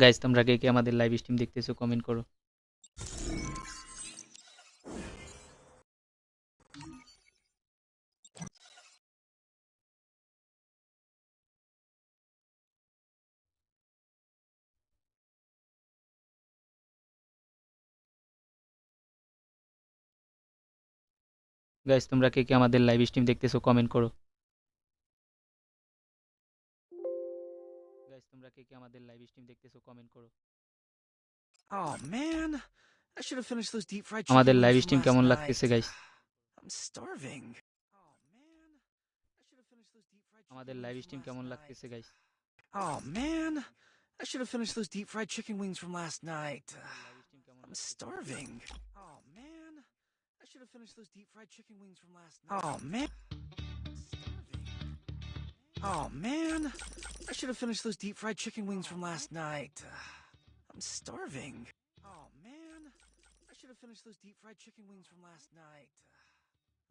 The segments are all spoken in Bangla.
গাইজ তোমরা কে কে আমাদের লাইভ স্ট্রিম দেখতেছো কমেন্ট করো। গাইজ তোমরা কে কে আমাদের লাইভ স্ট্রিম দেখতেছো কমেন্ট করো। তোমরা কে কে আমাদের লাইভ স্ট্রিম দেখতেছো কমেন্ট করো Oh man, I should have finished those deep fried আমাদের chicken live wings from stream last কেমন night. লাগতেছে guys I'm starving. Oh man, I should have finished those deep fried আমাদের chicken live wings from stream last কেমন night. লাগতেছে guys Oh man, I should have finished those deep fried chicken wings from last night. Live stream কেমন I'm লাগতেছে starving. Oh man, I should have finished those deep fried chicken wings from last night. Oh man. Starving. Oh man, I should have finished those deep fried chicken wings from last night. I'm starving. Oh man, I should have finished those deep fried chicken wings from last night.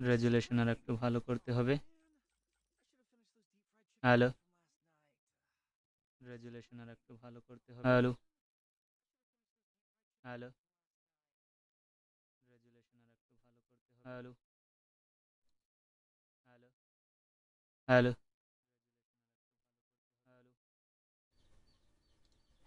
Resolution আর একটু ভালো করতে হবে হ্যালো রেজুলেশন আর একটু ভালো করতে হবে হ্যালো হ্যালো রেজুলেশন আর একটু ভালো করতে হবে হ্যালো হ্যালো হ্যালো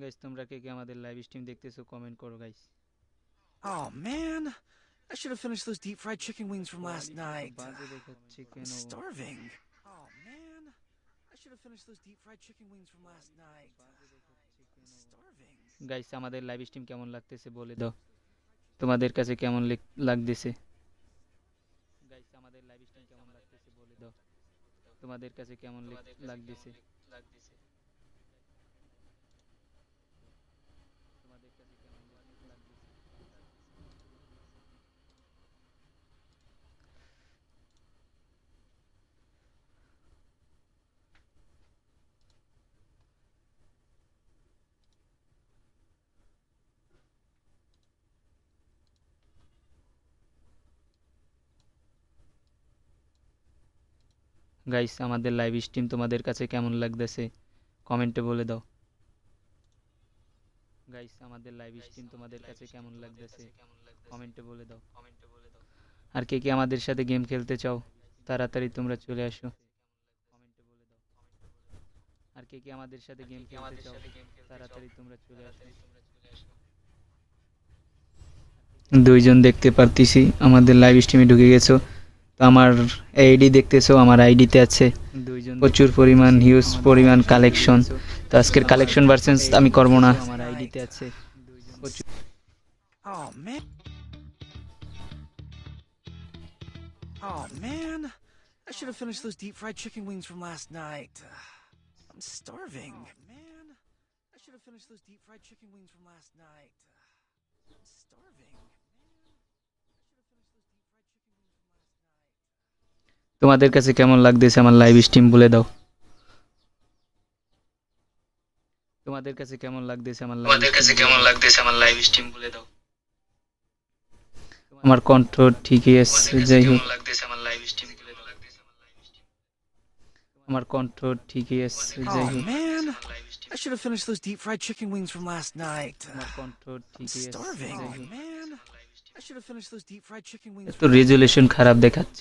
Guys তোমরা কে কে আমাদের লাইভ স্ট্রিম দেখতেছো কমেন্ট করো guys oh man I should have finished those deep fried chicken wings from last night বাজে দেখাচ্ছে কেন স্টারভিং গাইস আমাদের লাইভ স্ট্রিম কেমন লাগতেছে বলে দাও। তোমাদের কাছে কেমন লাগতেছে? গাইস আমাদের লাইভ স্ট্রিম কেমন লাগতেছে বলে দাও। তোমাদের কাছে কেমন লাগতেছে? লাগতেছে? গাইস আমাদের লাইভ স্ট্রিম তোমাদের কাছে কেমন লাগতেছে? কমেন্টে বলে দাও। গাইস আমাদের লাইভ স্ট্রিম তোমাদের কাছে কেমন লাগতেছে? কমেন্টে বলে দাও। কমেন্টে বলে দাও। আর কে কে আমাদের সাথে গেম খেলতে চাও তাড়াতাড়ি তোমরা চলে আসো। কমেন্টে বলে দাও। আর কে কে আমাদের সাথে গেম খেলতে চাও তাড়াতাড়ি তোমরা চলে আসো। দুইজন দেখতে পারতেছি আমাদের লাইভ স্ট্রিমে ঢুকে গেছো। তো আমার আইডি দেখতেছো আমার আইডিতে আছে দুইজন প্রচুর পরিমাণ হিউজ পরিমাণ কালেকশন তো আজকের কালেকশন ভার্সেন্স আমি করব না আমার আইডিতে আছে প্রচুর Oh man. Oh man, I should have finished those deep fried chicken wings from last night. I'm starving. Oh man, I should have finished those deep fried chicken wings from last night. I'm starving. তোমাদের কাছে কেমন লাগতেছে আমার লাইভ স্ট্রিম বলে দাও। তোমাদের কাছে কেমন লাগতেছে আমার তোমাদের কাছে কেমন লাগতেছে আমার লাইভ স্ট্রিম বলে দাও। আমার কণ্ঠ ঠিকই আছে যাই হোক। আমার লাইভ স্ট্রিম বলে দাও। আমার কণ্ঠ ঠিকই আছে যাই হোক। I should have finished those deep fried chicken wings from last night. I'm ঠিকই আছে starving. Oh man, I should have finished those deep fried chicken wings. তো রেজুলেশন খারাপ দেখাচ্ছে।